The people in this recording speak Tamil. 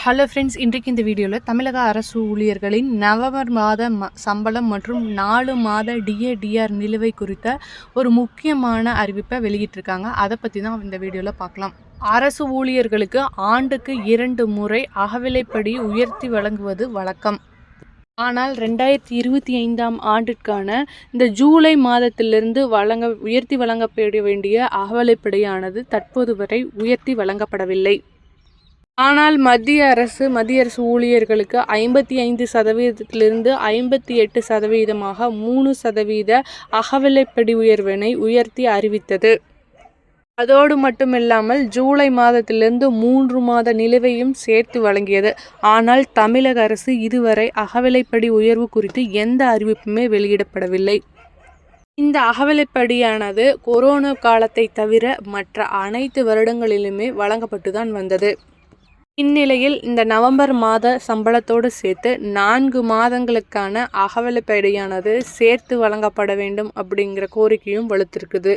ஹலோ ஃப்ரெண்ட்ஸ் இன்றைக்கு இந்த வீடியோவில் தமிழக அரசு ஊழியர்களின் நவம்பர் மாத ம சம்பளம் மற்றும் நாலு மாத டிஏடிஆர் நிலுவை குறித்த ஒரு முக்கியமான அறிவிப்பை வெளியிட்டிருக்காங்க. அதை பற்றி தான் இந்த வீடியோவில் பார்க்கலாம். அரசு ஊழியர்களுக்கு ஆண்டுக்கு இரண்டு முறை அகவிலைப்படி உயர்த்தி வழங்குவது வழக்கம். ஆனால் ரெண்டாயிரத்தி இருபத்தி ஐந்தாம் ஆண்டிற்கான இந்த ஜூலை மாதத்திலிருந்து வழங்க உயர்த்தி வழங்கப்பட வேண்டிய அகவலைப்படியானது தற்போது வரை உயர்த்தி வழங்கப்படவில்லை. ஆனால் மத்திய அரசு மத்திய அரசு ஊழியர்களுக்கு ஐம்பத்தி ஐந்து சதவீதத்திலிருந்து ஐம்பத்தி எட்டு சதவீதமாக மூணு சதவீத அகவிலைப்படி உயர்வினை உயர்த்தி அறிவித்தது. அதோடு மட்டுமில்லாமல் ஜூலை மாதத்திலிருந்து மூன்று மாத நிலுவையும் சேர்த்து வழங்கியது. ஆனால் தமிழக அரசு இதுவரை அகவிலைப்படி உயர்வு குறித்து எந்த அறிவிப்புமே வெளியிடப்படவில்லை. இந்த அகவிலைப்படியானது கொரோனா காலத்தை தவிர மற்ற அனைத்து வருடங்களிலுமே வழங்கப்பட்டு தான் வந்தது. இந்நிலையில் இந்த நவம்பர் மாத சம்பளத்தோடு சேர்த்து நான்கு மாதங்களுக்கான அகவிலைப்படியானது சேர்த்து வழங்கப்பட வேண்டும் அப்படிங்கிற கோரிக்கையும் வலுத்திருக்குது.